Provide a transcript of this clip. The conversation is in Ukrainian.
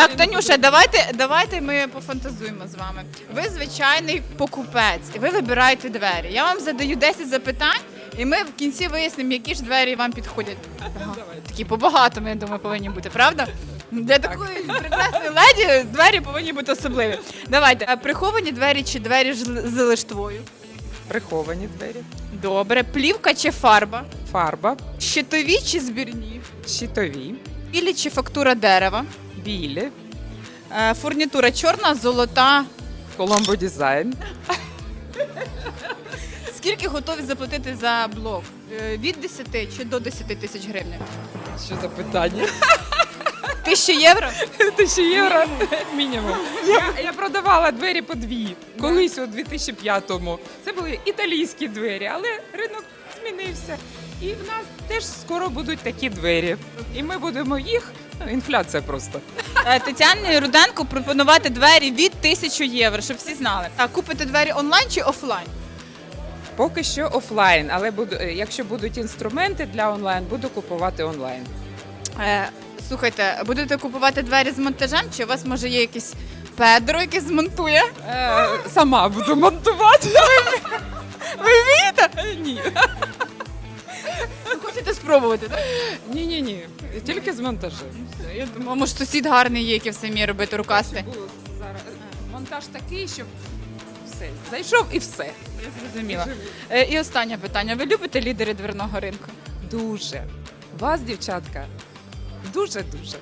Так, Танюша, давайте, давайте ми пофантазуємо з вами. Ви звичайний покупець, і ви вибираєте двері. Я вам задаю 10 запитань, і ми в кінці вияснимо, які ж двері вам підходять. Ага. Такі побагато, я думаю, повинні бути, правда? Для такої прекрасної леді двері повинні бути особливі. Давайте, а приховані двері чи двері ж- з лиштвою? Приховані двері, Добре, плівка чи фарба? фарба, Щитові чи збірні? щитові, Білі чи фактура дерева? Білі, Е, Фурнітура чорна, золота. Коломбо дизайн. Скільки готові заплатити за блок? Е, Від 10 чи до 10 тисяч гривень? Що за питання? Тисяча євро? Тисячі євро мінімум. Я, я продавала двері по дві. Колись у 2005-му. Це були італійські двері, але ринок змінився. І в нас теж скоро будуть такі двері. І ми будемо їх. Інфляція просто. Е, Тетяні Руденко пропонувати двері від 1000 євро, щоб всі знали. А купите двері онлайн чи офлайн? Поки що офлайн, але буду, е, якщо будуть інструменти для онлайн, буду купувати онлайн. Е, Слухайте, будете купувати двері з монтажем, чи у вас може є якийсь Педро, який змонтує? Е, сама буду монтувати. Ви вмієте? Ні. Спробувати? Так? Ні, ні, ні. Тільки з монтажем. Я думаю, може сусід гарний є, який все вміє робити рукасти. Було зараз е, монтаж такий, щоб все зайшов і все. Я зрозуміла. Е, І останнє питання. Ви любите лідери дверного ринку? Дуже. Вас, дівчатка, дуже дуже.